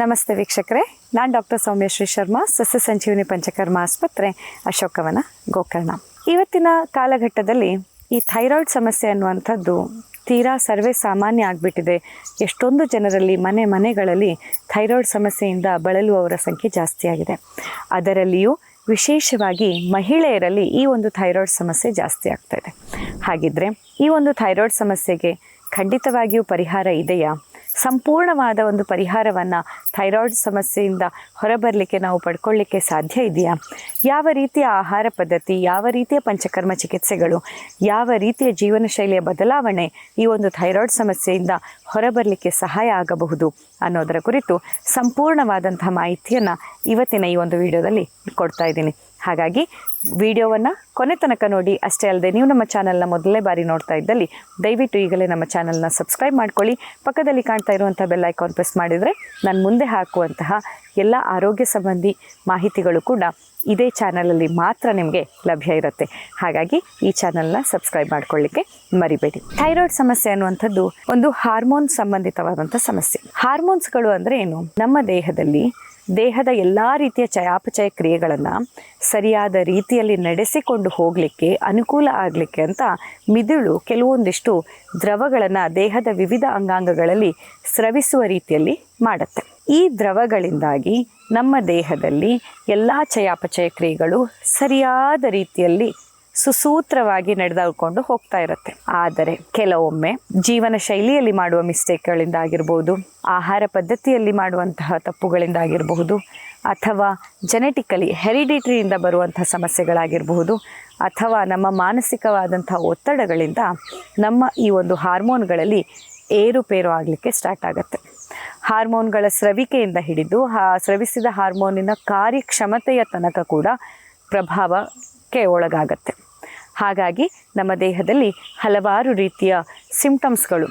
ನಮಸ್ತೆ ವೀಕ್ಷಕರೇ. ನಾನು ಡಾಕ್ಟರ್ ಸೌಮ್ಯಶ್ರೀ ಶರ್ಮಾ, ಸಸ್ಯ ಸಂಜೀವಿನಿ ಪಂಚಕರ್ಮ ಆಸ್ಪತ್ರೆ, ಅಶೋಕವನ ಗೋಕರ್ಣ. ಇವತ್ತಿನ ಕಾಲಘಟ್ಟದಲ್ಲಿ ಈ ಥೈರಾಯ್ಡ್ ಸಮಸ್ಯೆ ಅನ್ನುವಂಥದ್ದು ತೀರಾ ಸರ್ವೇ ಸಾಮಾನ್ಯ ಆಗಿಬಿಟ್ಟಿದೆ. ಎಷ್ಟೊಂದು ಜನರಲ್ಲಿ ಮನೆ ಮನೆಗಳಲ್ಲಿ ಥೈರಾಯ್ಡ್ ಸಮಸ್ಯೆಯಿಂದ ಬಳಲುವವರ ಸಂಖ್ಯೆ ಜಾಸ್ತಿಯಾಗಿದೆ ಅದರಲ್ಲಿಯೂ ವಿಶೇಷವಾಗಿ ಮಹಿಳೆಯರಲ್ಲಿ ಈ ಒಂದು ಥೈರಾಯ್ಡ್ ಸಮಸ್ಯೆ ಜಾಸ್ತಿ ಆಗ್ತಾ ಇದೆ. ಹಾಗಿದ್ರೆ ಈ ಒಂದು ಥೈರಾಯ್ಡ್ ಸಮಸ್ಯೆಗೆ ಖಂಡಿತವಾಗಿಯೂ ಪರಿಹಾರ ಇದೆಯಾ? ಸಂಪೂರ್ಣವಾದ ಒಂದು ಪರಿಹಾರವನ್ನು ಥೈರಾಯ್ಡ್ ಸಮಸ್ಯೆಯಿಂದ ಹೊರಬರಲಿಕ್ಕೆ ನಾವು ಪಡ್ಕೊಳ್ಳಿಕ್ಕೆ ಸಾಧ್ಯ ಇದೆಯಾ? ಯಾವ ರೀತಿಯ ಆಹಾರ ಪದ್ಧತಿ, ಯಾವ ರೀತಿಯ ಪಂಚಕರ್ಮ ಚಿಕಿತ್ಸೆಗಳು, ಯಾವ ರೀತಿಯ ಜೀವನ ಶೈಲಿಯ ಬದಲಾವಣೆ ಈ ಒಂದು ಥೈರಾಯ್ಡ್ ಸಮಸ್ಯೆಯಿಂದ ಹೊರಬರಲಿಕ್ಕೆ ಸಹಾಯ ಆಗಬಹುದು ಅನ್ನೋದರ ಕುರಿತು ಸಂಪೂರ್ಣವಾದಂತಹ ಮಾಹಿತಿಯನ್ನು ಇವತ್ತಿನ ಈ ಒಂದು ವಿಡಿಯೋದಲ್ಲಿ ಕೊಡ್ತಾ ಇದ್ದೀನಿ. ಹಾಗಾಗಿ ವಿಡಿಯೋವನ್ನು ಕೊನೆ ತನಕ ನೋಡಿ, ಅಷ್ಟೇ ಅಲ್ಲದೆ ನೀವು ನಮ್ಮ ಚಾನಲ್ನ ಮೊದಲನೇ ಬಾರಿ ನೋಡ್ತಾ ಇದ್ದಲ್ಲಿ, ದಯವಿಟ್ಟು ಈಗಲೇ ನಮ್ಮ ಚಾನಲ್ನ ಸಬ್ಸ್ಕ್ರೈಬ್ ಮಾಡ್ಕೊಳ್ಳಿ. ಪಕ್ಕದಲ್ಲಿ ಕಾಣ್ತಾ ಇರುವಂಥ ಬೆಲ್ ಐಕಾನ್ ಪ್ರೆಸ್ ಮಾಡಿದರೆ ನಾನು ಮುಂದೆ ಹಾಕುವಂತಹ ಎಲ್ಲ ಆರೋಗ್ಯ ಸಂಬಂಧಿ ಮಾಹಿತಿಗಳು ಕೂಡ ಇದೇ ಚಾನಲಲ್ಲಿ ಮಾತ್ರ ನಿಮಗೆ ಲಭ್ಯ ಇರುತ್ತೆ. ಹಾಗಾಗಿ ಈ ಚಾನಲ್ನ ಸಬ್ಸ್ಕ್ರೈಬ್ ಮಾಡ್ಕೊಳ್ಳಿಕ್ಕೆ ಮರಿಬೇಡಿ. ಥೈರಾಯ್ಡ್ ಸಮಸ್ಯೆ ಅನ್ನುವಂಥದ್ದು ಒಂದು ಹಾರ್ಮೋನ್ ಸಂಬಂಧಿತವಾದಂಥ ಸಮಸ್ಯೆ. ಹಾರ್ಮೋನ್ಸ್ಗಳು ಅಂದರೆ ಏನು? ನಮ್ಮ ದೇಹದಲ್ಲಿ ದೇಹದ ಎಲ್ಲ ರೀತಿಯ ಚಯಾಪಚಯ ಕ್ರಿಯೆಗಳನ್ನು ಸರಿಯಾದ ರೀತಿಯಲ್ಲಿ ನಡೆಸಿಕೊಂಡು ಹೋಗಲಿಕ್ಕೆ, ಅನುಕೂಲ ಆಗಲಿಕ್ಕೆ ಅಂತ ಮಿದುಳು ಕೆಲವೊಂದಿಷ್ಟು ದ್ರವಗಳನ್ನು ದೇಹದ ವಿವಿಧ ಅಂಗಾಂಗಗಳಲ್ಲಿ ಸ್ರವಿಸುವ ರೀತಿಯಲ್ಲಿ ಮಾಡುತ್ತೆ. ಈ ದ್ರವಗಳಿಂದಾಗಿ ನಮ್ಮ ದೇಹದಲ್ಲಿ ಎಲ್ಲ ಚಯಾಪಚಯ ಕ್ರಿಯೆಗಳು ಸರಿಯಾದ ರೀತಿಯಲ್ಲಿ ಸುಸೂತ್ರವಾಗಿ ನಡೆದುಕೊಂಡು ಹೋಗ್ತಾ ಇರುತ್ತೆ. ಆದರೆ ಕೆಲವೊಮ್ಮೆ ಜೀವನ ಶೈಲಿಯಲ್ಲಿ ಮಾಡುವ ಮಿಸ್ಟೇಕ್ಗಳಿಂದ ಆಗಿರ್ಬೋದು ಆಹಾರ ಪದ್ಧತಿಯಲ್ಲಿ ಮಾಡುವಂತಹ ತಪ್ಪುಗಳಿಂದ ಆಗಿರಬಹುದು ಅಥವಾ ಜೆನೆಟಿಕಲಿ ಹೆರಿಡಿಟ್ರಿಯಿಂದ ಬರುವಂತಹ ಸಮಸ್ಯೆಗಳಾಗಿರಬಹುದು ಅಥವಾ ನಮ್ಮ ಮಾನಸಿಕವಾದಂತಹ ಒತ್ತಡಗಳಿಂದ ನಮ್ಮ ಈ ಒಂದು ಹಾರ್ಮೋನ್ಗಳಲ್ಲಿ ಏರುಪೇರು ಆಗಲಿಕ್ಕೆ ಸ್ಟಾರ್ಟ್ ಆಗುತ್ತೆ. ಹಾರ್ಮೋನ್ಗಳ ಸ್ರವಿಕೆಯಿಂದ ಹಿಡಿದು, ಆ ಸ್ರವಿಸಿದ ಹಾರ್ಮೋನಿನ ಕಾರ್ಯಕ್ಷಮತೆಯ ತನಕ ಕೂಡ ಪ್ರಭಾವಕ್ಕೆ ಒಳಗಾಗತ್ತೆ. ಹಾಗಾಗಿ ನಮ್ಮ ದೇಹದಲ್ಲಿ ಹಲವಾರು ರೀತಿಯ ಸಿಂಪ್ಟಮ್ಸ್ಗಳು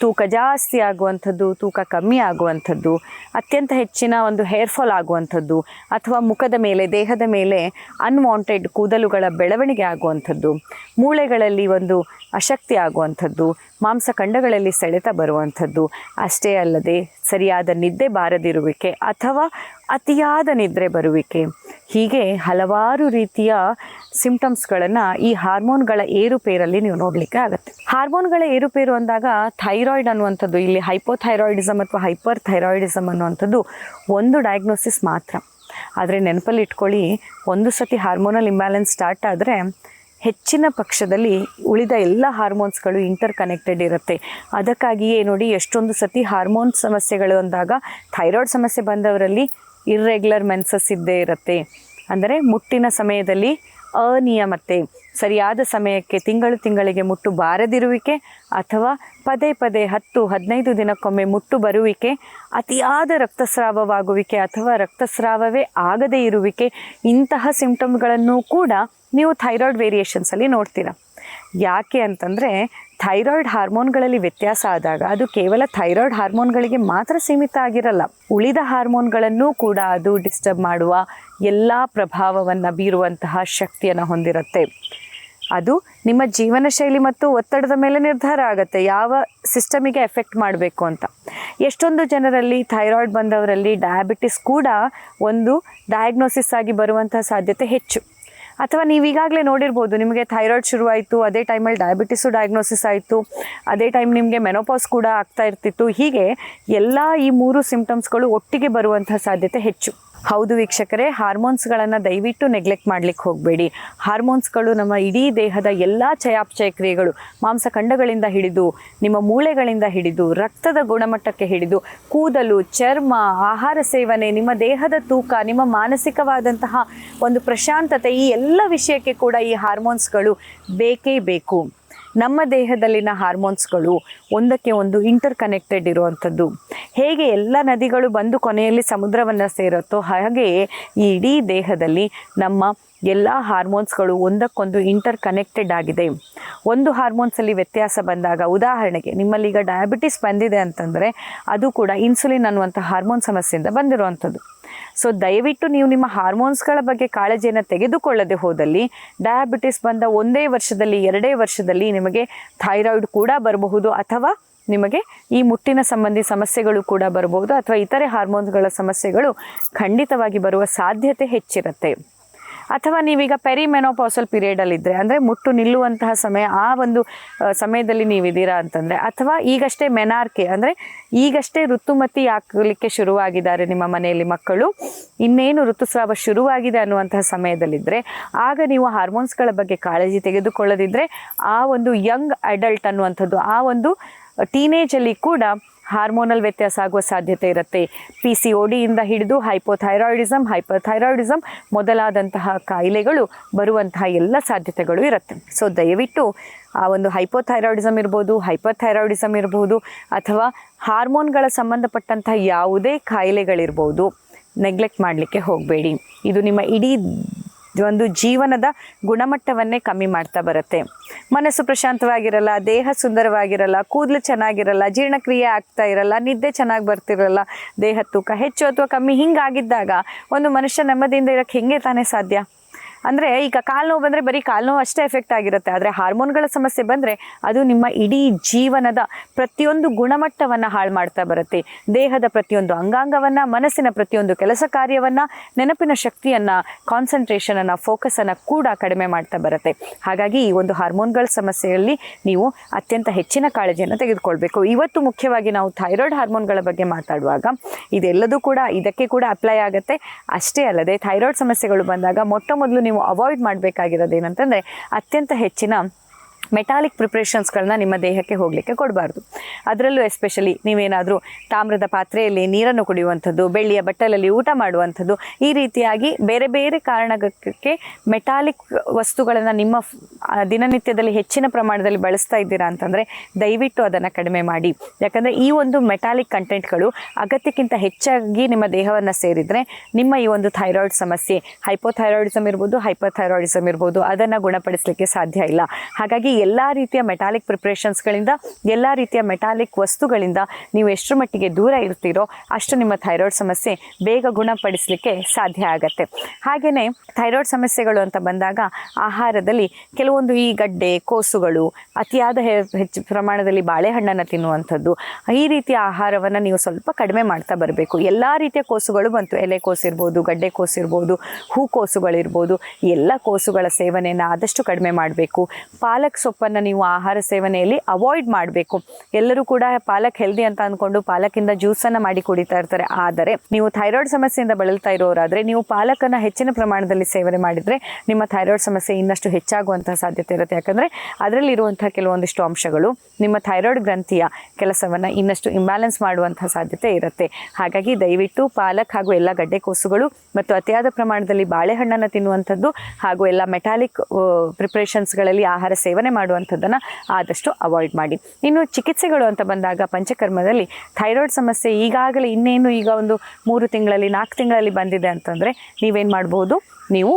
ತೂಕ ಜಾಸ್ತಿ ಆಗುವಂಥದ್ದು, ತೂಕ ಕಮ್ಮಿ ಆಗುವಂಥದ್ದು, ಅತ್ಯಂತ ಹೆಚ್ಚಿನ ಒಂದು ಹೇರ್ ಫಾಲ್ ಆಗುವಂಥದ್ದು, ಅಥವಾ ಮುಖದ ಮೇಲೆ, ದೇಹದ ಮೇಲೆ ಅನ್ವಾಂಟೆಡ್ ಕೂದಲುಗಳ ಬೆಳವಣಿಗೆ ಆಗುವಂಥದ್ದು, ಮೂಳೆಗಳಲ್ಲಿ ಒಂದು ಅಶಕ್ತಿ ಆಗುವಂಥದ್ದು ಮಾಂಸಖಂಡಗಳಲ್ಲಿ ಸೆಳೆತ ಬರುವಂಥದ್ದು. ಅಷ್ಟೇ ಅಲ್ಲದೆ ಸರಿಯಾದ ನಿದ್ದೆ ಬಾರದಿರುವಿಕೆ ಅಥವಾ ಅತಿಯಾದ ನಿದ್ರೆ ಬರುವಿಕೆ. ಹೀಗೆ ಹಲವಾರು ರೀತಿಯ ಸಿಂಪ್ಟಮ್ಸ್ಗಳನ್ನು ಈ ಹಾರ್ಮೋನ್ಗಳ ಏರುಪೇರಲ್ಲಿ ನೀವು ನೋಡಲಿಕ್ಕೆ ಆಗುತ್ತೆ. ಹಾರ್ಮೋನ್ಗಳ ಏರುಪೇರು ಅಂದಾಗ ಥೈರಾಯ್ಡ್ ಅನ್ನುವಂಥದ್ದು, ಇಲ್ಲಿ ಹೈಪೋಥೈರಾಯ್ಡಿಸಮ್ ಅಥವಾ ಹೈಪರ್ ಥೈರಾಯ್ಡಿಸಮ್ ಅನ್ನುವಂಥದ್ದು ಒಂದು ಡಯಾಗ್ನೋಸಿಸ್ ಮಾತ್ರ. ಆದರೆ ನೆನಪಲ್ಲಿ ಇಟ್ಕೊಳ್ಳಿ, ಒಂದು ಸತಿ ಹಾರ್ಮೋನಲ್ ಇಂಬ್ಯಾಲೆನ್ಸ್ ಸ್ಟಾರ್ಟ್ ಆದರೆ ಹೆಚ್ಚಿನ ಪಕ್ಷದಲ್ಲಿ ಉಳಿದ ಎಲ್ಲ ಹಾರ್ಮೋನ್ಸ್ಗಳು ಇಂಟರ್ ಕನೆಕ್ಟೆಡ್ ಇರುತ್ತೆ. ಅದಕ್ಕಾಗಿಯೇ ನೋಡಿ ಎಷ್ಟೊಂದು ಸತಿ ಹಾರ್ಮೋನ್ ಸಮಸ್ಯೆಗಳು ಅಂದಾಗ ಥೈರಾಯ್ಡ್ ಸಮಸ್ಯೆ ಬಂದವರಲ್ಲಿ ಇರ್ರೆಗ್ಯುಲರ್ ಮೆನ್ಸಸ್ ಇದ್ದೇ ಇರುತ್ತೆ. ಅಂದರೆ ಮುಟ್ಟಿನ ಸಮಯದಲ್ಲಿ ಅನಿಯಮತೆ. ಸರಿಯಾದ ಸಮಯಕ್ಕೆ, ತಿಂಗಳು ತಿಂಗಳಿಗೆ ಮುಟ್ಟು ಬಾರದಿರುವಿಕೆ ಅಥವಾ ಪದೇ ಪದೇ ಹತ್ತು, ಹದಿನೈದು ದಿನಕ್ಕೊಮ್ಮೆ ಮುಟ್ಟು ಬರುವಿಕೆ, ಅತಿಯಾದ ರಕ್ತಸ್ರಾವವಾಗುವಿಕೆ ಅಥವಾ ರಕ್ತಸ್ರಾವವೇ ಆಗದೇ ಇರುವಿಕೆ, ಇಂತಹ ಸಿಂಪ್ಟಮ್ಗಳನ್ನು ಕೂಡ ನೀವು ಥೈರಾಯ್ಡ್ ವೇರಿಯೇಷನ್ಸಲ್ಲಿ ನೋಡ್ತೀರಾ. ಯಾಕೆ ಅಂತಂದರೆ ಥೈರಾಯ್ಡ್ ಹಾರ್ಮೋನ್ಗಳಲ್ಲಿ ವ್ಯತ್ಯಾಸ ಆದಾಗ ಅದು ಕೇವಲ ಥೈರಾಯ್ಡ್ ಹಾರ್ಮೋನ್ಗಳಿಗೆ ಮಾತ್ರ ಸೀಮಿತ ಆಗಿರಲ್ಲ. ಉಳಿದ ಹಾರ್ಮೋನ್ಗಳನ್ನು ಕೂಡ ಅದು ಡಿಸ್ಟರ್ಬ್ ಮಾಡುವ ಎಲ್ಲ ಪ್ರಭಾವವನ್ನು ಬೀರುವಂತಹ ಶಕ್ತಿಯನ್ನು ಹೊಂದಿರುತ್ತೆ. ಅದು ನಿಮ್ಮ ಜೀವನ ಶೈಲಿ ಮತ್ತು ಒತ್ತಡದ ಮೇಲೆ ನಿರ್ಧಾರ ಆಗುತ್ತೆ. ಯಾವ ಸಿಸ್ಟಮಿಗೆ ಎಫೆಕ್ಟ್ ಮಾಡಬೇಕು ಅಂತ. ಎಷ್ಟೊಂದು ಜನರಲ್ಲಿ ಥೈರಾಯ್ಡ್ ಬಂದವರಲ್ಲಿ ಡಯಾಬಿಟಿಸ್ ಕೂಡ ಒಂದು ಡಯಾಗ್ನೋಸಿಸ್ ಆಗಿ ಬರುವಂತಹ ಸಾಧ್ಯತೆ ಹೆಚ್ಚು. ಅಥವಾ ನೀವು ಈಗಾಗಲೇ ನೋಡಿರ್ಬೋದು, ನಿಮಗೆ ಥೈರಾಯ್ಡ್ ಶುರುವಾಯಿತು, ಅದೇ ಟೈಮಲ್ಲಿ ಡಯಾಬಿಟಿಸು ಡಯಾಗ್ನೋಸಿಸ್ ಆಯಿತು, ಅದೇ ಟೈಮ್ ನಿಮಗೆ ಮೆನೋಪಾಸ್ ಕೂಡ ಆಗ್ತಾ ಇರ್ತಿತ್ತು. ಹೀಗೆ ಎಲ್ಲ ಈ ಮೂರು ಸಿಂಪ್ಟಮ್ಸ್ಗಳು ಒಟ್ಟಿಗೆ ಬರುವಂಥ ಸಾಧ್ಯತೆ ಹೆಚ್ಚು. ಹೌದು ವೀಕ್ಷಕರೇ, ಹಾರ್ಮೋನ್ಸ್ಗಳನ್ನು ದಯವಿಟ್ಟು ನೆಗ್ಲೆಕ್ಟ್ ಮಾಡ್ಲಿಕ್ಕೆ ಹೋಗಬೇಡಿ. ಹಾರ್ಮೋನ್ಸ್ಗಳು ನಮ್ಮ ಇಡೀ ದೇಹದ ಎಲ್ಲ ಚಯಾಪಚಯ ಕ್ರಿಯೆಗಳು ಮಾಂಸಖಂಡಗಳಿಂದ ಹಿಡಿದು, ನಿಮ್ಮ ಮೂಳೆಗಳಿಂದ ಹಿಡಿದು, ರಕ್ತದ ಗುಣಮಟ್ಟಕ್ಕೆ ಹಿಡಿದು, ಕೂದಲು, ಚರ್ಮ, ಆಹಾರ ಸೇವನೆ, ನಿಮ್ಮ ದೇಹದ ತೂಕ, ನಿಮ್ಮ ಮಾನಸಿಕವಾದಂತಹ ಒಂದು ಪ್ರಶಾಂತತೆ, ಈ ಎಲ್ಲ ವಿಷಯಕ್ಕೆ ಕೂಡ ಈ ಹಾರ್ಮೋನ್ಸ್ಗಳು ಬೇಕೇ ಬೇಕು. ನಮ್ಮ ದೇಹದಲ್ಲಿನ ಹಾರ್ಮೋನ್ಸ್ಗಳು ಒಂದಕ್ಕೆ ಒಂದು ಇಂಟರ್ ಕನೆಕ್ಟೆಡ್ ಇರುವಂಥದ್ದು. ಹೇಗೆ ಎಲ್ಲ ನದಿಗಳು ಬಂದು ಕೊನೆಯಲ್ಲಿ ಸಮುದ್ರವನ್ನು ಸೇರುತ್ತೋ ಹಾಗೆಯೇ ಈ ಇಡೀ ದೇಹದಲ್ಲಿ ನಮ್ಮ ಎಲ್ಲ ಹಾರ್ಮೋನ್ಸ್ಗಳು ಒಂದಕ್ಕೊಂದು ಇಂಟರ್ ಕನೆಕ್ಟೆಡ್ ಆಗಿದೆ. ಒಂದು ಹಾರ್ಮೋನ್ಸಲ್ಲಿ ವ್ಯತ್ಯಾಸ ಬಂದಾಗ, ಉದಾಹರಣೆಗೆ ನಿಮ್ಮಲ್ಲಿ ಈಗ ಡಯಾಬಿಟಿಸ್ ಬಂದಿದೆ ಅಂತಂದರೆ ಅದು ಕೂಡ ಇನ್ಸುಲಿನ್ ಅನ್ನುವಂಥ ಹಾರ್ಮೋನ್ ಸಮಸ್ಯೆಯಿಂದ ಬಂದಿರುವಂಥದ್ದು. ಸೊ ದಯವಿಟ್ಟು ನೀವು ನಿಮ್ಮ ಹಾರ್ಮೋನ್ಸ್ಗಳ ಬಗ್ಗೆ ಕಾಳಜಿಯನ್ನು ತೆಗೆದುಕೊಳ್ಳದೆ ಹೋದಲ್ಲಿ ಡಯಾಬಿಟಿಸ್ ಬಂದ ಒಂದೇ ವರ್ಷದಲ್ಲಿ, ಎರಡೇ ವರ್ಷದಲ್ಲಿ ನಿಮಗೆ ಥೈರಾಯ್ಡ್ ಕೂಡ ಬರಬಹುದು ಅಥವಾ ನಿಮಗೆ ಈ ಮುಟ್ಟಿನ ಸಂಬಂಧಿ ಸಮಸ್ಯೆಗಳು ಕೂಡ ಬರಬಹುದು ಅಥವಾ ಇತರೆ ಹಾರ್ಮೋನ್ಸ್ಗಳ ಸಮಸ್ಯೆಗಳು ಖಂಡಿತವಾಗಿ ಬರುವ ಸಾಧ್ಯತೆ ಹೆಚ್ಚಿರುತ್ತೆ. ಅಥವಾ ನೀವೀಗ ಪೆರಿಮೆನೋಪಾಸಲ್ ಪೀರಿಯಡಲ್ಲಿದ್ದರೆ ಅಂದರೆ ಮುಟ್ಟು ನಿಲ್ಲುವಂತಹ ಸಮಯ, ಆ ಒಂದು ಸಮಯದಲ್ಲಿ ನೀವಿದ್ದೀರಾ ಅಂತಂದರೆ, ಅಥವಾ ಈಗಷ್ಟೇ ಮೆನಾರ್ಕೆ ಅಂದರೆ ಈಗಷ್ಟೇ ಋತುಮತಿ ಆಗಲಿಕ್ಕೆ ಶುರುವಾಗಿದ್ದಾರೆ ನಿಮ್ಮ ಮನೆಯಲ್ಲಿ ಮಕ್ಕಳು, ಇನ್ನೇನು ಋತುಸ್ರಾವ ಶುರುವಾಗಿದೆ ಅನ್ನುವಂತಹ ಸಮಯದಲ್ಲಿದ್ದರೆ ಆಗ ನೀವು ಹಾರ್ಮೋನ್ಸ್ಗಳ ಬಗ್ಗೆ ಕಾಳಜಿ ತೆಗೆದುಕೊಳ್ಳದಿದ್ದರೆ ಆ ಒಂದು ಯಂಗ್ ಅಡಲ್ಟ್ ಅನ್ನುವಂಥದ್ದು, ಆ ಒಂದು ಟೀನೇಜಲ್ಲಿ ಕೂಡ ಹಾರ್ಮೋನಲ್ ವ್ಯತ್ಯಾಸ ಆಗುವ ಸಾಧ್ಯತೆ ಇರುತ್ತೆ. ಪಿ ಸಿ ಒ ಡಿಯಿಂದ ಹಿಡಿದು ಹೈಪೋಥೈರಾಯ್ಡಿಸಮ್ ಹೈಪರ್ಥೈರಾಯ್ಡಿಸಮ್ ಮೊದಲಾದಂತಹ ಕಾಯಿಲೆಗಳು ಬರುವಂತಹ ಎಲ್ಲ ಸಾಧ್ಯತೆಗಳು ಇರುತ್ತೆ. ಸೊ ದಯವಿಟ್ಟು ಆ ಒಂದು ಹೈಪೋಥೈರಾಯ್ಡಿಸಮ್ ಇರ್ಬೋದು ಹೈಪರ್ಥೈರಾಯ್ಡಿಸಮ್ ಇರ್ಬೋದು ಅಥವಾ ಹಾರ್ಮೋನ್ಗಳ ಸಂಬಂಧಪಟ್ಟಂತಹ ಯಾವುದೇ ಕಾಯಿಲೆಗಳಿರ್ಬೋದು ನೆಗ್ಲೆಕ್ಟ್ ಮಾಡಲಿಕ್ಕೆ ಹೋಗಬೇಡಿ. ಇದು ನಿಮ್ಮ ಇಡೀ ಒಂದು ಜೀವನದ ಗುಣಮಟ್ಟವನ್ನೇ ಕಮ್ಮಿ ಮಾಡ್ತಾ ಬರುತ್ತೆ. ಮನಸ್ಸು ಪ್ರಶಾಂತವಾಗಿರಲ್ಲ, ದೇಹ ಸುಂದರವಾಗಿರಲ್ಲ, ಕೂದಲು ಚೆನ್ನಾಗಿರಲ್ಲ, ಜೀರ್ಣಕ್ರಿಯೆ ಆಗ್ತಾ ಇರಲ್ಲ, ನಿದ್ದೆ ಚೆನ್ನಾಗಿ ಬರ್ತಿರಲ್ಲ, ದೇಹ ತೂಕ ಹೆಚ್ಚು ಅಥವಾ ಕಮ್ಮಿ ಹಿಂಗಾಗಿದ್ದಾಗ ಒಂದು ಮನುಷ್ಯ ನೆಮ್ಮದಿಯಿಂದ ಇರೋಕ್ಕೆ ಹೆಂಗೆ ತಾನೇ ಸಾಧ್ಯ? ಅಂದರೆ ಈಗ ಕಾಲು ನೋವು ಬಂದರೆ ಬರೀ ಕಾಲು ನೋವು ಅಷ್ಟೇ ಎಫೆಕ್ಟ್ ಆಗಿರುತ್ತೆ. ಆದರೆ ಹಾರ್ಮೋನ್ಗಳ ಸಮಸ್ಯೆ ಬಂದರೆ ಅದು ನಿಮ್ಮ ಇಡೀ ಜೀವನದ ಪ್ರತಿಯೊಂದು ಗುಣಮಟ್ಟವನ್ನು ಹಾಳು ಮಾಡ್ತಾ ಬರುತ್ತೆ. ದೇಹದ ಪ್ರತಿಯೊಂದು ಅಂಗಾಂಗವನ್ನು, ಮನಸ್ಸಿನ ಪ್ರತಿಯೊಂದು ಕೆಲಸ ಕಾರ್ಯವನ್ನು, ನೆನಪಿನ ಶಕ್ತಿಯನ್ನು ಕಾನ್ಸಂಟ್ರೇಷನನ್ನು ಫೋಕಸನ್ನು ಕೂಡ ಕಡಿಮೆ ಮಾಡ್ತಾ ಬರುತ್ತೆ. ಹಾಗಾಗಿ ಈ ಒಂದು ಹಾರ್ಮೋನ್ಗಳ ಸಮಸ್ಯೆಯಲ್ಲಿ ನೀವು ಅತ್ಯಂತ ಹೆಚ್ಚಿನ ಕಾಳಜಿಯನ್ನು ತೆಗೆದುಕೊಳ್ಬೇಕು. ಇವತ್ತು ಮುಖ್ಯವಾಗಿ ನಾವು ಥೈರಾಯ್ಡ್ ಹಾರ್ಮೋನ್ಗಳ ಬಗ್ಗೆ ಮಾತಾಡುವಾಗ ಇದೆಲ್ಲದೂ ಕೂಡ ಇದಕ್ಕೆ ಕೂಡ ಅಪ್ಲೈ ಆಗುತ್ತೆ. ಅಷ್ಟೇ ಅಲ್ಲದೆ ಥೈರಾಯ್ಡ್ ಸಮಸ್ಯೆಗಳು ಬಂದಾಗ ಮೊಟ್ಟ ಮೊದಲು ನೀವು ಅವಾಯ್ಡ್ ಮಾಡಬೇಕಾಗಿರೋದು ಏನಂತಂದರೆ ಅತ್ಯಂತ ಹೆಚ್ಚಿನ ಮೆಟಾಲಿಕ್ ಪ್ರಿಪ್ರೇಷನ್ಸ್ಗಳನ್ನ ನಿಮ್ಮ ದೇಹಕ್ಕೆ ಹೋಗಲಿಕ್ಕೆ ಕೊಡಬಾರ್ದು. ಅದರಲ್ಲೂ ಎಸ್ಪೆಷಲಿ ನೀವೇನಾದರೂ ತಾಮ್ರದ ಪಾತ್ರೆಯಲ್ಲಿ ನೀರನ್ನು ಕುಡಿಯುವಂಥದ್ದು, ಬೆಳ್ಳಿಯ ಬಟ್ಟಲಲ್ಲಿ ಊಟ ಮಾಡುವಂಥದ್ದು, ಈ ರೀತಿಯಾಗಿ ಬೇರೆ ಬೇರೆ ಕಾರಣಕ್ಕೆ ಮೆಟಾಲಿಕ್ ವಸ್ತುಗಳನ್ನು ನಿಮ್ಮ ದಿನನಿತ್ಯದಲ್ಲಿ ಹೆಚ್ಚಿನ ಪ್ರಮಾಣದಲ್ಲಿ ಬಳಸ್ತಾ ಇದ್ದೀರಾ ಅಂತಂದರೆ ದಯವಿಟ್ಟು ಅದನ್ನು ಕಡಿಮೆ ಮಾಡಿ. ಯಾಕಂದರೆ ಈ ಒಂದು ಮೆಟಾಲಿಕ್ ಕಂಟೆಂಟ್ಗಳು ಅಗತ್ಯಕ್ಕಿಂತ ಹೆಚ್ಚಾಗಿ ನಿಮ್ಮ ದೇಹವನ್ನು ಸೇರಿದರೆ ನಿಮ್ಮ ಈ ಒಂದು ಥೈರಾಯ್ಡ್ ಸಮಸ್ಯೆ ಹೈಪೋಥೈರಾಯ್ಡಿಸಮ್ ಇರ್ಬೋದು ಹೈಪರ್ಥೈರಾಯ್ಡಿಸಮ್ ಇರ್ಬೋದು ಅದನ್ನು ಗುಣಪಡಿಸಲಿಕ್ಕೆ ಸಾಧ್ಯ ಇಲ್ಲ. ಹಾಗಾಗಿ ಎಲ್ಲ ರೀತಿಯ ಮೆಟಾಲಿಕ್ ಪ್ರಿಪ್ರೇಷನ್ಸ್ಗಳಿಂದ ಎಲ್ಲ ರೀತಿಯ ಮೆಟಾಲಿಕ್ ವಸ್ತುಗಳಿಂದ ನೀವು ಎಷ್ಟರ ಮಟ್ಟಿಗೆ ದೂರ ಇರ್ತೀರೋ ಅಷ್ಟು ನಿಮ್ಮ ಥೈರಾಯ್ಡ್ ಸಮಸ್ಯೆ ಬೇಗ ಗುಣಪಡಿಸಲಿಕ್ಕೆ ಸಾಧ್ಯ ಆಗತ್ತೆ. ಹಾಗೆಯೇ ಥೈರಾಯ್ಡ್ ಸಮಸ್ಯೆಗಳು ಅಂತ ಬಂದಾಗ ಆಹಾರದಲ್ಲಿ ಕೆಲವೊಂದು ಈ ಗಡ್ಡೆ, ಕೋಸುಗಳು, ಅತಿಯಾದ ಹೆಚ್ಚು ಪ್ರಮಾಣದಲ್ಲಿ ಬಾಳೆಹಣ್ಣನ್ನು ತಿನ್ನುವಂಥದ್ದು, ಈ ರೀತಿಯ ಆಹಾರವನ್ನು ನೀವು ಸ್ವಲ್ಪ ಕಡಿಮೆ ಮಾಡ್ತಾ ಬರಬೇಕು. ಎಲ್ಲ ರೀತಿಯ ಕೋಸುಗಳು ಬಂತು. ಎಲೆ ಕೋಸಿರ್ಬೋದು ಗಡ್ಡೆ ಕೋಸಿರ್ಬೋದು ಹೂಕೋಸುಗಳಿರ್ಬೋದು ಎಲ್ಲ ಕೋಸುಗಳ ಸೇವನೆಯನ್ನು ಆದಷ್ಟು ಕಡಿಮೆ ಮಾಡಬೇಕು. ಪಾಲಕ್ ಸೊಪ್ಪನ್ನು ನೀವು ಆಹಾರ ಸೇವನೆಯಲ್ಲಿ ಅವಾಯ್ಡ್ ಮಾಡಬೇಕು. ಎಲ್ಲರೂ ಕೂಡ ಪಾಲಕ್ ಹೆಲ್ದಿ ಅಂತ ಅಂದ್ಕೊಂಡು ಪಾಲಕಿಂದ ಜ್ಯೂಸನ್ನು ಮಾಡಿ ಕುಡಿತಾ ಇರ್ತಾರೆ. ಆದರೆ ನೀವು ಥೈರಾಯ್ಡ್ ಸಮಸ್ಯೆಯಿಂದ ಬಳಲ್ತಾ ಇರೋರಾದರೆ ನೀವು ಪಾಲಕನ್ನು ಹೆಚ್ಚಿನ ಪ್ರಮಾಣದಲ್ಲಿ ಸೇವನೆ ಮಾಡಿದರೆ ನಿಮ್ಮ ಥೈರಾಯ್ಡ್ ಸಮಸ್ಯೆ ಇನ್ನಷ್ಟು ಹೆಚ್ಚಾಗುವಂತಹ ಸಾಧ್ಯತೆ ಇರುತ್ತೆ. ಯಾಕಂದರೆ ಅದರಲ್ಲಿರುವಂಥ ಕೆಲವೊಂದಿಷ್ಟು ಅಂಶಗಳು ನಿಮ್ಮ ಥೈರಾಯ್ಡ್ ಗ್ರಂಥಿಯ ಕೆಲಸವನ್ನು ಇನ್ನಷ್ಟು ಇಂಬ್ಯಾಲೆನ್ಸ್ ಮಾಡುವಂತಹ ಸಾಧ್ಯತೆ ಇರುತ್ತೆ. ಹಾಗಾಗಿ ದಯವಿಟ್ಟು ಪಾಲಕ್ ಹಾಗೂ ಎಲ್ಲ ಗಡ್ಡೆ ಕೋಸುಗಳು ಮತ್ತು ಅತಿಯಾದ ಪ್ರಮಾಣದಲ್ಲಿ ಬಾಳೆಹಣ್ಣನ್ನು ತಿನ್ನುವಂಥದ್ದು ಹಾಗೂ ಎಲ್ಲ ಮೆಟಾಲಿಕ್ ಪ್ರಿಪ್ರೇಷನ್ಸ್ಗಳಲ್ಲಿ ಆಹಾರ ಸೇವನೆ ಮಾಡುವಂಥದ್ದನ್ನು ಆದಷ್ಟು ಅವಾಯ್ಡ್ ಮಾಡಿ. ಇನ್ನು ಚಿಕಿತ್ಸೆಗಳು ಅಂತ ಬಂದಾಗ ಪಂಚಕರ್ಮದಲ್ಲಿ ಥೈರಾಯ್ಡ್ ಸಮಸ್ಯೆ ಈಗಾಗಲೇ ಇನ್ನೇನು ಈಗ ಒಂದು ಮೂರು ತಿಂಗಳಲ್ಲಿ, ನಾಲ್ಕು ತಿಂಗಳಲ್ಲಿ ಬಂದಿದೆ ಅಂತಂದರೆ ನೀವೇನು ಮಾಡ್ಬೋದು? ನೀವು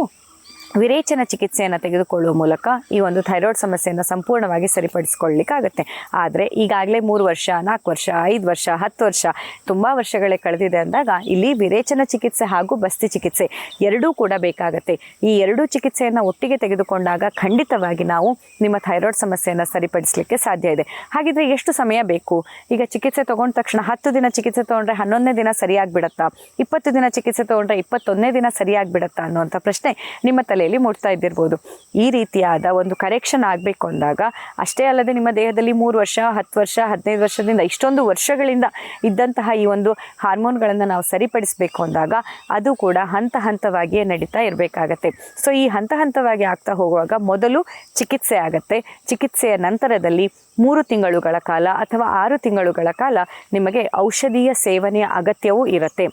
ವಿರೇಚನ ಚಿಕಿತ್ಸೆಯನ್ನು ತೆಗೆದುಕೊಳ್ಳುವ ಮೂಲಕ ಈ ಒಂದು ಥೈರಾಯ್ಡ್ ಸಮಸ್ಯೆಯನ್ನು ಸಂಪೂರ್ಣವಾಗಿ ಸರಿಪಡಿಸ್ಕೊಳ್ಳಿಕ್ಕಾಗತ್ತೆ. ಆದರೆ ಈಗಾಗಲೇ ಮೂರು ವರ್ಷ, ನಾಲ್ಕು ವರ್ಷ, ಐದು ವರ್ಷ, ಹತ್ತು ವರ್ಷ, ತುಂಬ ವರ್ಷಗಳೇ ಕಳೆದಿದೆ ಅಂದಾಗ ಇಲ್ಲಿ ವಿರೇಚನ ಚಿಕಿತ್ಸೆ ಹಾಗೂ ಬಸ್ತಿ ಚಿಕಿತ್ಸೆ ಎರಡೂ ಕೂಡ ಬೇಕಾಗುತ್ತೆ. ಈ ಎರಡೂ ಚಿಕಿತ್ಸೆಯನ್ನು ಒಟ್ಟಿಗೆ ತೆಗೆದುಕೊಂಡಾಗ ಖಂಡಿತವಾಗಿ ನಾವು ನಿಮ್ಮ ಥೈರಾಯ್ಡ್ ಸಮಸ್ಯೆಯನ್ನು ಸರಿಪಡಿಸಲಿಕ್ಕೆ ಸಾಧ್ಯ ಇದೆ. ಹಾಗಿದ್ರೆ ಎಷ್ಟು ಸಮಯ ಬೇಕು? ಈಗ ಚಿಕಿತ್ಸೆ ತಗೊಂಡ ತಕ್ಷಣ ಹತ್ತು ದಿನ ಚಿಕಿತ್ಸೆ ತೊಗೊಂಡ್ರೆ ಹನ್ನೊಂದನೇ ದಿನ ಸರಿಯಾಗ್ಬಿಡತ್ತಾ? ಇಪ್ಪತ್ತು ದಿನ ಚಿಕಿತ್ಸೆ ತೊಗೊಂಡ್ರೆ ಇಪ್ಪತ್ತೊಂದನೇ ದಿನ ಸರಿಯಾಗಿ ಬಿಡುತ್ತಾ ಅನ್ನುವಂಥ ಪ್ರಶ್ನೆ ನಿಮ್ಮ ತಲೆಯಲ್ಲಿ ಮುಟ್ತಾ ಇದ್ದಿರ್ಬೋದು. ಈ ರೀತಿಯಾದ ಒಂದು ಕರೆಕ್ಷನ್ ಆಗಬೇಕು ಅಂದಾಗ, ಅಷ್ಟೇ ಅಲ್ಲದೆ ನಿಮ್ಮ ದೇಹದಲ್ಲಿ ಮೂರು ವರ್ಷ, ಹತ್ತು ವರ್ಷ, ಹದಿನೈದು ವರ್ಷದಿಂದ ಇಷ್ಟೊಂದು ವರ್ಷಗಳಿಂದ ಇದ್ದಂತಹ ಈ ಒಂದು ಹಾರ್ಮೋನ್ಗಳನ್ನು ನಾವು ಸರಿಪಡಿಸಬೇಕು ಅಂದಾಗ, ಅದು ಕೂಡ ಹಂತ ಹಂತವಾಗಿಯೇ ನಡೀತಾ ಇರಬೇಕಾಗತ್ತೆ. ಸೊ ಈ ಹಂತ ಹಂತವಾಗಿ ಆಗ್ತಾ ಹೋಗುವಾಗ ಮೊದಲು ಚಿಕಿತ್ಸೆ ಆಗತ್ತೆ. ಚಿಕಿತ್ಸೆಯ ನಂತರದಲ್ಲಿ ಮೂರು ತಿಂಗಳುಗಳ ಕಾಲ ಅಥವಾ ಆರು ತಿಂಗಳುಗಳ ಕಾಲ ನಿಮಗೆ ಔಷಧೀಯ ಸೇವನೆಯ ಅಗತ್ಯವೂ ಇರುತ್ತೆ.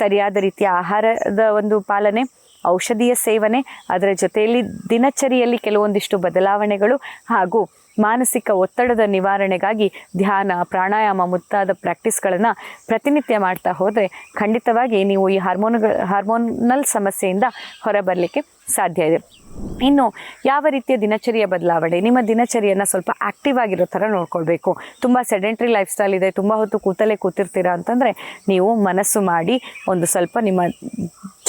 ಸರಿಯಾದ ರೀತಿಯ ಆಹಾರದ ಒಂದು ಪಾಲನೆ ಔಷಧೀಯ ಸೇವನೆ ಅದರ ಜೊತೆಯಲ್ಲಿ ದಿನಚರಿಯಲ್ಲಿ ಕೆಲವೊಂದಿಷ್ಟು ಬದಲಾವಣೆಗಳು ಹಾಗೂ ಮಾನಸಿಕ ಒತ್ತಡದ ನಿವಾರಣೆಗಾಗಿ ಧ್ಯಾನ, ಪ್ರಾಣಾಯಾಮ ಮುಂತಾದ ಪ್ರಾಕ್ಟೀಸ್ಗಳನ್ನು ಪ್ರತಿನಿತ್ಯ ಮಾಡ್ತಾ ಹೋದರೆ ಖಂಡಿತವಾಗಿ ನೀವು ಈ ಹಾರ್ಮೋನ್ಗಳ ಹಾರ್ಮೋನಲ್ ಸಮಸ್ಯೆಯಿಂದ ಹೊರಬರಲಿಕ್ಕೆ ಸಾಧ್ಯ ಇದೆ. ಇನ್ನು ಯಾವ ರೀತಿಯ ದಿನಚರಿಯ ಬದಲಾವಣೆ? ನಿಮ್ಮ ದಿನಚರಿಯನ್ನು ಸ್ವಲ್ಪ ಆಕ್ಟಿವ್ ಆಗಿರೋ ಥರ ನೋಡ್ಕೊಳ್ಬೇಕು. ತುಂಬ ಸೆಡೆಂಟ್ರಿ ಲೈಫ್ ಸ್ಟೈಲ್ ಇದೆ, ತುಂಬ ಹೊತ್ತು ಕೂತಲೇ ಕೂತಿರ್ತೀರಾ ಅಂತಂದರೆ ನೀವು ಮನಸ್ಸು ಮಾಡಿ ಒಂದು ಸ್ವಲ್ಪ ನಿಮ್ಮ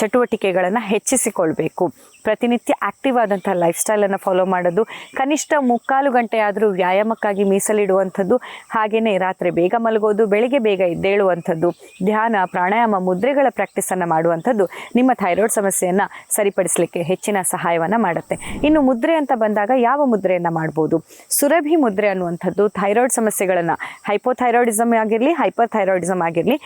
ಚಟುವಟಿಕೆಗಳನ್ನು ಹೆಚ್ಚಿಸಿಕೊಳ್ಬೇಕು. ಪ್ರತಿನಿತ್ಯ ಆಕ್ಟಿವ್ ಆದಂಥ ಲೈಫ್ ಸ್ಟೈಲನ್ನು ಫಾಲೋ ಮಾಡೋದು, ಕನಿಷ್ಠ ಮುಕ್ಕಾಲು ಗಂಟೆ ಆದರೂ ವ್ಯಾಯಾಮಕ್ಕಾಗಿ ಮೀಸಲಿಡುವಂಥದ್ದು ಹಾಗೆಯೇ ರಾತ್ರಿ ಬೇಗ ಮಲಗೋದು, ಬೆಳಿಗ್ಗೆ ಬೇಗ ಎದ್ದೇಳುವಂಥದ್ದು, ಧ್ಯಾನ, ಪ್ರಾಣಾಯಾಮ, ಮುದ್ರೆಗಳ ಪ್ರಾಕ್ಟೀಸನ್ನು ಮಾಡುವಂಥದ್ದು ನಿಮ್ಮ ಥೈರಾಯ್ಡ್ ಸಮಸ್ಯೆಯನ್ನು ಸರಿಪಡಿಸಲಿಕ್ಕೆ ಹೆಚ್ಚಿನ ಸಹಾಯವನ್ನು ಮಾಡುತ್ತೆ. ಇನ್ನು ಮುದ್ರೆ ಅಂತ ಬಂದಾಗ ಯಾವ ಮುದ್ರೆಯನ್ನು ಮಾಡ್ಬೋದು? ಸುರಭಿ ಮುದ್ರೆ ಅನ್ನುವಂಥದ್ದು ಥೈರಾಯ್ಡ್ ಸಮಸ್ಯೆಗಳನ್ನು ಹೈಪೋಥೈರಾಯ್ಡಿಸಮ್ ಆಗಿರಲಿ ಹೈಪರ್ ಥೈರಾಯ್ಡಿಸಮ್ ಆಗಿರಲಿ,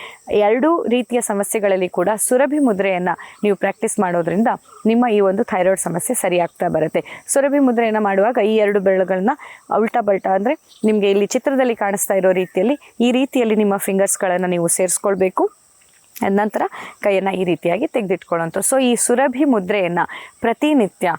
ಎರಡೂ ರೀತಿಯ ಸಮಸ್ಯೆಗಳಲ್ಲಿ ಕೂಡ ಸುರಭಿ ಮುದ್ರೆಯನ್ನು ನೀವು ಪ್ರಾಕ್ಟೀಸ್ ಮಾಡೋದ್ರಿಂದ ನಿಮ್ಮ ಈ ಒಂದು ಥೈರಾಯ್ಡ್ ಸಮಸ್ಯೆ ಸರಿಯಾಗ್ತಾ ಬರುತ್ತೆ. ಸುರಭಿ ಮುದ್ರೆಯನ್ನು ಮಾಡುವಾಗ ಈ ಎರಡು ಬೆರಳುಗಳನ್ನ ಉಲ್ಟಾ ಬಲ್ಟಾ ಅಂದರೆ ನಿಮಗೆ ಇಲ್ಲಿ ಚಿತ್ರದಲ್ಲಿ ಕಾಣಿಸ್ತಾ ಇರೋ ರೀತಿಯಲ್ಲಿ ಈ ರೀತಿಯಲ್ಲಿ ನಿಮ್ಮ ಫಿಂಗರ್ಸ್ಗಳನ್ನು ನೀವು ಸೇರಿಸ್ಕೊಳ್ಬೇಕು. ನಂತರ ಕೈಯನ್ನು ಈ ರೀತಿಯಾಗಿ ತೆಗೆದಿಟ್ಕೊಳ್ಳೋಂಥ ಸೊ ಈ ಸುರಭಿ ಮುದ್ರೆಯನ್ನು ಪ್ರತಿನಿತ್ಯ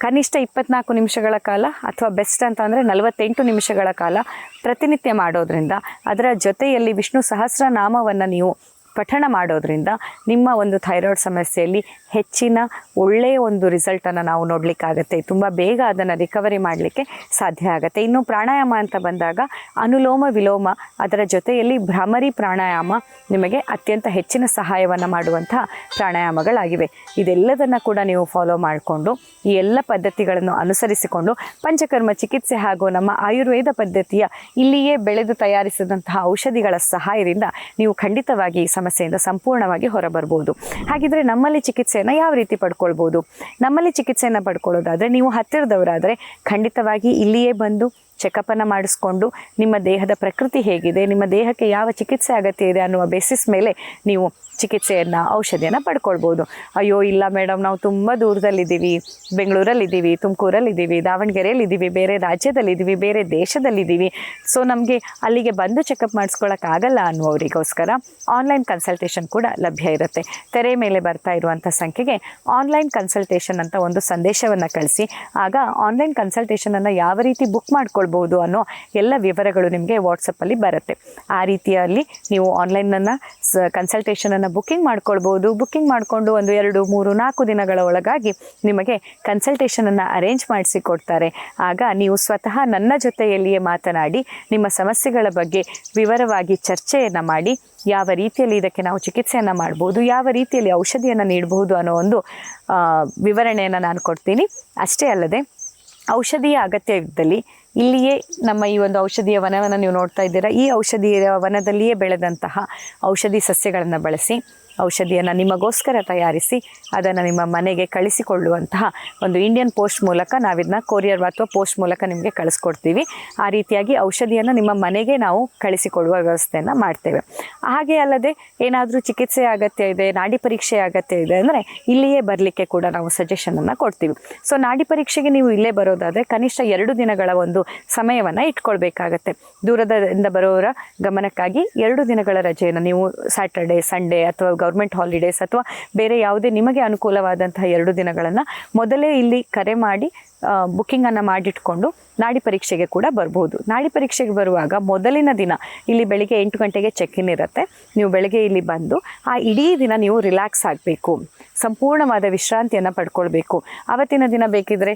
ಕನಿಷ್ಠ ಇಪ್ಪತ್ನಾಲ್ಕು ನಿಮಿಷಗಳ ಕಾಲ ಅಥವಾ ಬೆಸ್ಟ್ ಅಂತ ಅಂದರೆ ನಲವತ್ತೆಂಟು ನಿಮಿಷಗಳ ಕಾಲ ಪ್ರತಿನಿತ್ಯ ಮಾಡೋದರಿಂದ ಅದರ ಜೊತೆಯಲ್ಲಿ ವಿಷ್ಣು ಸಹಸ್ರನಾಮವನ್ನು ನೀವು ಪಠಣ ಮಾಡೋದ್ರಿಂದ ನಿಮ್ಮ ಒಂದು ಥೈರಾಯ್ಡ್ ಸಮಸ್ಯೆಯಲ್ಲಿ ಹೆಚ್ಚಿನ ಒಳ್ಳೆಯ ಒಂದು ರಿಸಲ್ಟನ್ನು ನಾವು ನೋಡಲಿಕ್ಕಾಗತ್ತೆ. ತುಂಬ ಬೇಗ ಅದನ್ನು ರಿಕವರಿ ಮಾಡಲಿಕ್ಕೆ ಸಾಧ್ಯ ಆಗುತ್ತೆ. ಇನ್ನು ಪ್ರಾಣಾಯಾಮ ಅಂತ ಬಂದಾಗ ಅನುಲೋಮ ವಿಲೋಮ ಅದರ ಜೊತೆಯಲ್ಲಿ ಭ್ರಮರಿ ಪ್ರಾಣಾಯಾಮ ನಿಮಗೆ ಅತ್ಯಂತ ಹೆಚ್ಚಿನ ಸಹಾಯವನ್ನು ಮಾಡುವಂತಹ ಪ್ರಾಣಾಯಾಮಗಳಾಗಿವೆ. ಇದೆಲ್ಲದನ್ನು ಕೂಡ ನೀವು ಫಾಲೋ ಮಾಡಿಕೊಂಡು ಈ ಎಲ್ಲ ಪದ್ಧತಿಗಳನ್ನು ಅನುಸರಿಸಿಕೊಂಡು ಪಂಚಕರ್ಮ ಚಿಕಿತ್ಸೆ ಹಾಗೂ ನಮ್ಮ ಆಯುರ್ವೇದ ಪದ್ಧತಿಯ ಇಲ್ಲಿಯೇ ಬೆಳೆದು ತಯಾರಿಸಿದಂತಹ ಔಷಧಿಗಳ ಸಹಾಯದಿಂದ ನೀವು ಖಂಡಿತವಾಗಿ ಈ ಸಮಸ್ಯೆಯಿಂದ ಸಂಪೂರ್ಣವಾಗಿ ಹೊರಬರ್ಬೋದು ಹಾಗಿದ್ರೆ ನಮ್ಮಲ್ಲಿ ಚಿಕಿತ್ಸೆಯನ್ನು ಯಾವ ರೀತಿ ಪಡ್ಕೊಳ್ಬೋದು ನಮ್ಮಲ್ಲಿ ಚಿಕಿತ್ಸೆಯನ್ನು ಪಡ್ಕೊಳ್ಳೋದಾದರೆ ನೀವು ಹತ್ತಿರದವರಾದರೆ ಖಂಡಿತವಾಗಿ ಇಲ್ಲಿಯೇ ಬಂದು ಚೆಕಪ್ಪನ್ನು ಮಾಡಿಸ್ಕೊಂಡು ನಿಮ್ಮ ದೇಹದ ಪ್ರಕೃತಿ ಹೇಗಿದೆ, ನಿಮ್ಮ ದೇಹಕ್ಕೆ ಯಾವ ಚಿಕಿತ್ಸೆ ಅಗತ್ಯ ಇದೆ ಅನ್ನುವ ಬೇಸಿಸ್ ಮೇಲೆ ನೀವು ಚಿಕಿತ್ಸೆಯನ್ನು, ಔಷಧಿಯನ್ನು ಪಡ್ಕೊಳ್ಬೋದು. ಅಯ್ಯೋ, ಇಲ್ಲ ಮೇಡಮ್ ನಾವು ತುಂಬ ದೂರದಲ್ಲಿದ್ದೀವಿ. ಬೆಂಗಳೂರಲ್ಲಿದ್ದೀವಿ, ತುಮಕೂರಲ್ಲಿದ್ದೀವಿ, ದಾವಣಗೆರೆಯಲ್ಲಿದ್ದೀವಿ, ಬೇರೆ ರಾಜ್ಯದಲ್ಲಿದ್ದೀವಿ, ಬೇರೆ ದೇಶದಲ್ಲಿದ್ದೀವಿ. ಸೊ ನಮಗೆ ಅಲ್ಲಿಗೆ ಬಂದು ಚೆಕಪ್ ಮಾಡಿಸ್ಕೊಳ್ಳೋಕ್ಕಾಗಲ್ಲ ಅನ್ನುವರಿಗೋಸ್ಕರ ಆನ್ಲೈನ್ ಕನ್ಸಲ್ಟೇಷನ್ ಕೂಡ ಲಭ್ಯ ಇರುತ್ತೆ. ತೆರೆ ಮೇಲೆ ಬರ್ತಾ ಇರುವಂಥ ಸಂಖ್ಯೆಗೆ ಆನ್ಲೈನ್ ಕನ್ಸಲ್ಟೇಷನ್ ಅಂತ ಒಂದು ಸಂದೇಶವನ್ನು ಕಳಿಸಿ. ಆಗ ಆನ್ಲೈನ್ ಕನ್ಸಲ್ಟೇಷನನ್ನು ಯಾವ ರೀತಿ ಬುಕ್ ಮಾಡ್ಕೊಳ್ಬೋದು ಅನ್ನೋ ಎಲ್ಲ ವಿವರಗಳು ನಿಮಗೆ ವಾಟ್ಸಪ್ಪಲ್ಲಿ ಬರುತ್ತೆ. ಆ ರೀತಿಯಲ್ಲಿ ನೀವು ಆನ್ಲೈನನ್ನು ಸ ಕನ್ಸಲ್ಟೇಷನನ್ನು ಬುಕ್ಕಿಂಗ್ ಮಾಡ್ಕೊಳ್ಬೋದು ಬುಕ್ಕಿಂಗ್ ಮಾಡಿಕೊಂಡು ಒಂದು ಎರಡು, ಮೂರು, ನಾಲ್ಕು ದಿನಗಳ ಒಳಗಾಗಿ ನಿಮಗೆ ಕನ್ಸಲ್ಟೇಷನನ್ನು ಅರೇಂಜ್ ಮಾಡಿಸಿ ಕೊಡ್ತಾರೆ. ಆಗ ನೀವು ಸ್ವತಃ ನನ್ನ ಜೊತೆಯಲ್ಲಿಯೇ ಮಾತನಾಡಿ, ನಿಮ್ಮ ಸಮಸ್ಯೆಗಳ ಬಗ್ಗೆ ವಿವರವಾಗಿ ಚರ್ಚೆಯನ್ನು ಮಾಡಿ, ಯಾವ ರೀತಿಯಲ್ಲಿ ಇದಕ್ಕೆ ನಾವು ಚಿಕಿತ್ಸೆಯನ್ನು ಮಾಡ್ಬೋದು, ಯಾವ ರೀತಿಯಲ್ಲಿ ಔಷಧಿಯನ್ನು ನೀಡಬಹುದು ಅನ್ನೋ ಒಂದು ವಿವರಣೆಯನ್ನು ನಾನು ಕೊಡ್ತೀನಿ. ಅಷ್ಟೇ ಅಲ್ಲದೆ ಔಷಧಿಯ ಅಗತ್ಯ ಇದ್ದಲ್ಲಿ ಇಲ್ಲಿಯೇ ನಮ್ಮ ಈ ಒಂದು ಔಷಧಿಯ ವನವನ್ನು ನೀವು ನೋಡ್ತಾ ಇದ್ದೀರಾ. ಈ ಔಷಧಿಯ ವನದಲ್ಲಿಯೇ ಬೆಳೆದಂತಹ ಔಷಧಿ ಸಸ್ಯಗಳನ್ನು ಬಳಸಿ, ಔಷಧಿಯನ್ನು ನಿಮಗೋಸ್ಕರ ತಯಾರಿಸಿ, ಅದನ್ನು ನಿಮ್ಮ ಮನೆಗೆ ಕಳಿಸಿಕೊಳ್ಳುವಂತಹ ಒಂದು ಇಂಡಿಯನ್ ಪೋಸ್ಟ್ ಮೂಲಕ ನಾವಿದನ್ನ ಕೊರಿಯರ್ ಅಥವಾ ಪೋಸ್ಟ್ ಮೂಲಕ ನಿಮಗೆ ಕಳಿಸ್ಕೊಡ್ತೀವಿ. ಆ ರೀತಿಯಾಗಿ ಔಷಧಿಯನ್ನು ನಿಮ್ಮ ಮನೆಗೆ ನಾವು ಕಳಿಸಿಕೊಳ್ಳುವ ವ್ಯವಸ್ಥೆಯನ್ನು ಮಾಡ್ತೇವೆ. ಹಾಗೆ ಅಲ್ಲದೆ ಏನಾದರೂ ಚಿಕಿತ್ಸೆ ಅಗತ್ಯ ಇದೆ, ನಾಡಿ ಪರೀಕ್ಷೆ ಅಗತ್ಯ ಇದೆ ಅಂದರೆ ಇಲ್ಲಿಯೇ ಬರಲಿಕ್ಕೆ ಕೂಡ ನಾವು ಸಜೆಷನನ್ನು ಕೊಡ್ತೀವಿ. ಸೊ ನಾಡಿ ಪರೀಕ್ಷೆಗೆ ನೀವು ಇಲ್ಲೇ ಬರೋದಾದರೆ ಕನಿಷ್ಠ ಎರಡು ದಿನಗಳ ಒಂದು ಸಮಯವನ್ನು ಇಟ್ಕೊಳ್ಬೇಕಾಗತ್ತೆ. ದೂರದಿಂದ ಬರೋರ ಗಮನಕ್ಕಾಗಿ ಎರಡು ದಿನಗಳ ರಜೆಯನ್ನು ನೀವು ಸ್ಯಾಟರ್ಡೆ ಸಂಡೇ ಅಥವಾ ಗೌರ್ಮೆಂಟ್ ಹಾಲಿಡೇಸ್ ಅಥವಾ ಬೇರೆ ಯಾವುದೇ ನಿಮಗೆ ಅನುಕೂಲವಾದಂತಹ ಎರಡು ದಿನಗಳನ್ನು ಮೊದಲೇ ಇಲ್ಲಿ ಕರೆ ಮಾಡಿ ಬುಕ್ಕಿಂಗನ್ನು ಮಾಡಿಟ್ಕೊಂಡು ನಾಡಿ ಪರೀಕ್ಷೆಗೆ ಕೂಡ ಬರ್ಬೋದು. ನಾಡಿ ಪರೀಕ್ಷೆಗೆ ಬರುವಾಗ ಮೊದಲಿನ ದಿನ ಇಲ್ಲಿ ಬೆಳಿಗ್ಗೆ ಎಂಟು ಗಂಟೆಗೆ ಚೆಕ್ ಇನ್ ಇರುತ್ತೆ. ನೀವು ಬೆಳಗ್ಗೆ ಇಲ್ಲಿ ಬಂದು, ಆ ಇಡೀ ದಿನ ನೀವು ರಿಲ್ಯಾಕ್ಸ್ ಆಗಬೇಕು. ಸಂಪೂರ್ಣವಾದ ವಿಶ್ರಾಂತಿಯನ್ನು ಪಡ್ಕೊಳ್ಬೇಕು. ಅವತ್ತಿನ ದಿನ ಬೇಕಿದ್ರೆ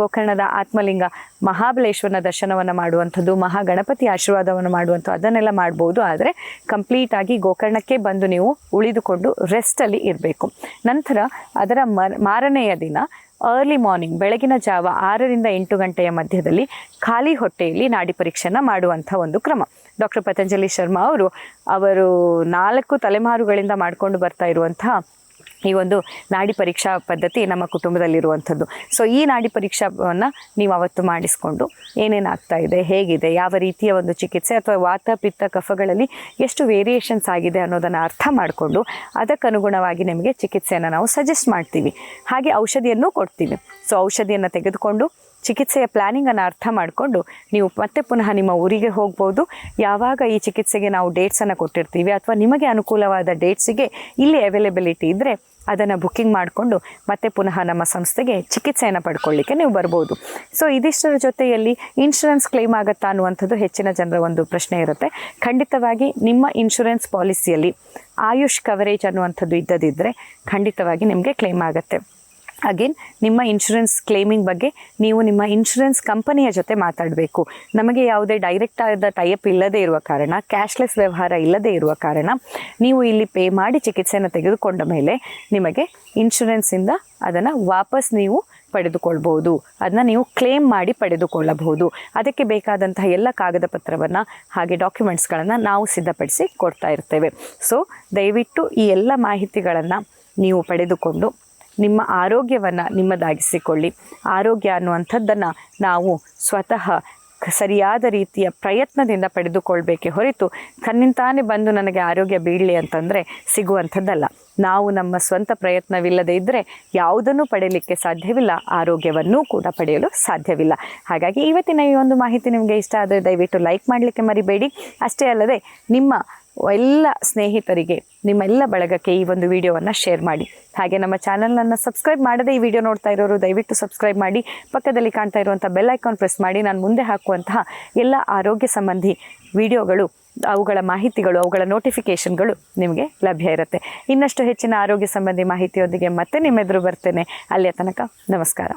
ಗೋಕರ್ಣದ ಆತ್ಮಲಿಂಗ ಮಹಾಬಲೇಶ್ವರನ ದರ್ಶನವನ್ನು ಮಾಡುವಂಥದ್ದು, ಮಹಾಗಣಪತಿ ಆಶೀರ್ವಾದವನ್ನು ಮಾಡುವಂಥದ್ದು, ಅದನ್ನೆಲ್ಲ ಮಾಡ್ಬೋದು. ಆದರೆ ಕಂಪ್ಲೀಟಾಗಿ ಗೋಕರ್ಣಕ್ಕೆ ಬಂದು ನೀವು ಉಳಿದುಕೊಂಡು ರೆಸ್ಟಲ್ಲಿ ಇರಬೇಕು. ನಂತರ ಅದರ ಮರ್, ಮಾರನೆಯ ದಿನ ಅರ್ಲಿ ಮಾರ್ನಿಂಗ್ ಬೆಳಗಿನ ಜಾವ ಆರರಿಂದ ಎಂಟು ಗಂಟೆಯ ಮಧ್ಯದಲ್ಲಿ ಖಾಲಿ ಹೊಟ್ಟೆಯಲ್ಲಿ ನಾಡಿ ಪರೀಕ್ಷೆನ ಮಾಡುವಂಥ ಒಂದು ಕ್ರಮ. ಡಾಕ್ಟರ್ ಪತಂಜಲಿ ಶರ್ಮಾ ಅವರು ಅವರು ನಾಲ್ಕು ತಲೆಮಾರುಗಳಿಂದ ಮಾಡಿಕೊಂಡು ಬರ್ತಾ ಇರುವಂತಹ ಈ ಒಂದು ನಾಡಿ ಪರೀಕ್ಷಾ ಪದ್ಧತಿ ನಮ್ಮ ಕುಟುಂಬದಲ್ಲಿರುವಂಥದ್ದು. ಸೊ ಈ ನಾಡಿ ಪರೀಕ್ಷಾವನ್ನು ನೀವು ಅವತ್ತು ಮಾಡಿಸ್ಕೊಂಡು ಏನೇನಾಗ್ತಾ ಇದೆ, ಹೇಗಿದೆ, ಯಾವ ರೀತಿಯ ಒಂದು ಚಿಕಿತ್ಸೆ ಅಥವಾ ವಾತ ಪಿತ್ತ ಕಫಗಳಲ್ಲಿ ಎಷ್ಟು ವೇರಿಯೇಷನ್ಸ್ ಆಗಿದೆ ಅನ್ನೋದನ್ನು ಅರ್ಥ ಮಾಡಿಕೊಂಡು ಅದಕ್ಕನುಗುಣವಾಗಿ ನಿಮಗೆ ಚಿಕಿತ್ಸೆಯನ್ನು ನಾವು ಸಜೆಸ್ಟ್ ಮಾಡ್ತೀವಿ. ಹಾಗೆ ಔಷಧಿಯನ್ನು ಕೊಡ್ತೀವಿ. ಸೊ ಔಷಧಿಯನ್ನು ತೆಗೆದುಕೊಂಡು ಚಿಕಿತ್ಸೆಯ ಪ್ಲ್ಯಾನಿಂಗನ್ನು ಅರ್ಥ ಮಾಡಿಕೊಂಡು ನೀವು ಮತ್ತೆ ಪುನಃ ನಿಮ್ಮ ಊರಿಗೆ ಹೋಗ್ಬೋದು. ಯಾವಾಗ ಈ ಚಿಕಿತ್ಸೆಗೆ ನಾವು ಡೇಟ್ಸನ್ನು ಕೊಟ್ಟಿರ್ತೀವಿ ಅಥವಾ ನಿಮಗೆ ಅನುಕೂಲವಾದ ಡೇಟ್ಸಿಗೆ ಇಲ್ಲಿ ಅವೈಲೇಬಿಲಿಟಿ ಇದ್ದರೆ ಅದನ್ನು ಬುಕ್ಕಿಂಗ್ ಮಾಡಿಕೊಂಡು ಮತ್ತೆ ಪುನಃ ನಮ್ಮ ಸಂಸ್ಥೆಗೆ ಚಿಕಿತ್ಸೆಯನ್ನು ಪಡ್ಕೊಳ್ಳಿಕ್ಕೆ ನೀವು ಬರ್ಬೋದು. ಸೊ ಇದಿಷ್ಟರ ಜೊತೆಯಲ್ಲಿ ಇನ್ಶೂರೆನ್ಸ್ ಕ್ಲೇಮ್ ಆಗುತ್ತಾ ಅನ್ನುವಂಥದ್ದು ಹೆಚ್ಚಿನ ಜನರ ಒಂದು ಪ್ರಶ್ನೆ ಇರುತ್ತೆ. ಖಂಡಿತವಾಗಿ ನಿಮ್ಮ ಇನ್ಶೂರೆನ್ಸ್ ಪಾಲಿಸಿಯಲ್ಲಿ ಆಯುಷ್ ಕವರೇಜ್ ಅನ್ನುವಂಥದ್ದು ಇದ್ದದಿದ್ದರೆ ಖಂಡಿತವಾಗಿ ನಿಮಗೆ ಕ್ಲೇಮ್ ಆಗುತ್ತೆ. ಅಗೇನ್ ನಿಮ್ಮ ಇನ್ಶೂರೆನ್ಸ್ ಕ್ಲೇಮಿಂಗ್ ಬಗ್ಗೆ ನೀವು ನಿಮ್ಮ ಇನ್ಶೂರೆನ್ಸ್ ಕಂಪನಿಯ ಜೊತೆ ಮಾತಾಡಬೇಕು. ನಮಗೆ ಯಾವುದೇ ಡೈರೆಕ್ಟ್ ಆದ ಟೈಅಪ್ ಇಲ್ಲದೇ ಇರುವ ಕಾರಣ ಕ್ಯಾಶ್ಲೆಸ್ ವ್ಯವಹಾರ ಇಲ್ಲದೇ ಇರುವ ಕಾರಣ, ನೀವು ಇಲ್ಲಿ ಪೇ ಮಾಡಿ ಚಿಕಿತ್ಸೆಯನ್ನು ತೆಗೆದುಕೊಂಡ ಮೇಲೆ ನಿಮಗೆ ಇನ್ಶೂರೆನ್ಸಿಂದ ಅದನ್ನು ವಾಪಸ್ ನೀವು ಪಡೆದುಕೊಳ್ಬಹುದು. ಅದನ್ನ ನೀವು ಕ್ಲೇಮ್ ಮಾಡಿ ಪಡೆದುಕೊಳ್ಳಬಹುದು. ಅದಕ್ಕೆ ಬೇಕಾದಂತಹ ಎಲ್ಲ ಕಾಗದ ಪತ್ರವನ್ನು ಹಾಗೆ ಡಾಕ್ಯುಮೆಂಟ್ಸ್ಗಳನ್ನು ನಾವು ಸಿದ್ಧಪಡಿಸಿ ಕೊಡ್ತಾ ಇರ್ತೇವೆ. ಸೊ ದಯವಿಟ್ಟು ಈ ಎಲ್ಲ ಮಾಹಿತಿಗಳನ್ನು ನೀವು ಪಡೆದುಕೊಂಡು ನಿಮ್ಮ ಆರೋಗ್ಯವನ್ನು ನಿಮ್ಮದಾಗಿಸಿಕೊಳ್ಳಿ. ಆರೋಗ್ಯ ಅನ್ನುವಂಥದ್ದನ್ನು ನಾವು ಸ್ವತಃ ಸರಿಯಾದ ರೀತಿಯ ಪ್ರಯತ್ನದಿಂದ ಪಡೆದುಕೊಳ್ಬೇಕೆ ಹೊರತು ಕಣ್ಣಿಂತಾನೆ ಬಂದು ನನಗೆ ಆರೋಗ್ಯ ಬೀಳಲಿ ಅಂತಂದರೆ ಸಿಗುವಂಥದ್ದಲ್ಲ. ನಾವು ನಮ್ಮ ಸ್ವಂತ ಪ್ರಯತ್ನವಿಲ್ಲದೆ ಇದ್ದರೆ ಯಾವುದನ್ನು ಪಡೆಯಲಿಕ್ಕೆ ಸಾಧ್ಯವಿಲ್ಲ. ಆರೋಗ್ಯವನ್ನೂ ಕೂಡ ಪಡೆಯಲು ಸಾಧ್ಯವಿಲ್ಲ. ಹಾಗಾಗಿ ಇವತ್ತಿನ ಈ ಒಂದು ಮಾಹಿತಿ ನಿಮಗೆ ಇಷ್ಟ ಆದರೆ ದಯವಿಟ್ಟು ಲೈಕ್ ಮಾಡಲಿಕ್ಕೆ ಮರಿಬೇಡಿ. ಅಷ್ಟೇ ಅಲ್ಲದೆ ನಿಮ್ಮ ಎಲ್ಲ ಸ್ನೇಹಿತರಿಗೆ, ನಿಮ್ಮೆಲ್ಲ ಬಳಗಕ್ಕೆ ಈ ಒಂದು ವಿಡಿಯೋವನ್ನು ಶೇರ್ ಮಾಡಿ. ಹಾಗೆ ನಮ್ಮ ಚಾನಲನ್ನು ಸಬ್ಸ್ಕ್ರೈಬ್ ಮಾಡದೇ ಈ ವಿಡಿಯೋ ನೋಡ್ತಾ ಇರೋರು ದಯವಿಟ್ಟು ಸಬ್ಸ್ಕ್ರೈಬ್ ಮಾಡಿ. ಪಕ್ಕದಲ್ಲಿ ಕಾಣ್ತಾ ಇರುವಂಥ ಬೆಲ್ ಐಕಾನ್ ಪ್ರೆಸ್ ಮಾಡಿ. ನಾನು ಮುಂದೆ ಹಾಕುವಂತಹ ಎಲ್ಲ ಆರೋಗ್ಯ ಸಂಬಂಧಿ ವಿಡಿಯೋಗಳು, ಅವುಗಳ ಮಾಹಿತಿಗಳು, ಅವುಗಳ ನೋಟಿಫಿಕೇಷನ್ಗಳು ನಿಮಗೆ ಲಭ್ಯ ಇರುತ್ತೆ. ಇನ್ನಷ್ಟು ಹೆಚ್ಚಿನ ಆರೋಗ್ಯ ಸಂಬಂಧಿ ಮಾಹಿತಿಯೊಂದಿಗೆ ಮತ್ತೆ ನಿಮ್ಮೆದುರು ಬರ್ತೇನೆ. ಅಲ್ಲಿಯ ತನಕ ನಮಸ್ಕಾರ.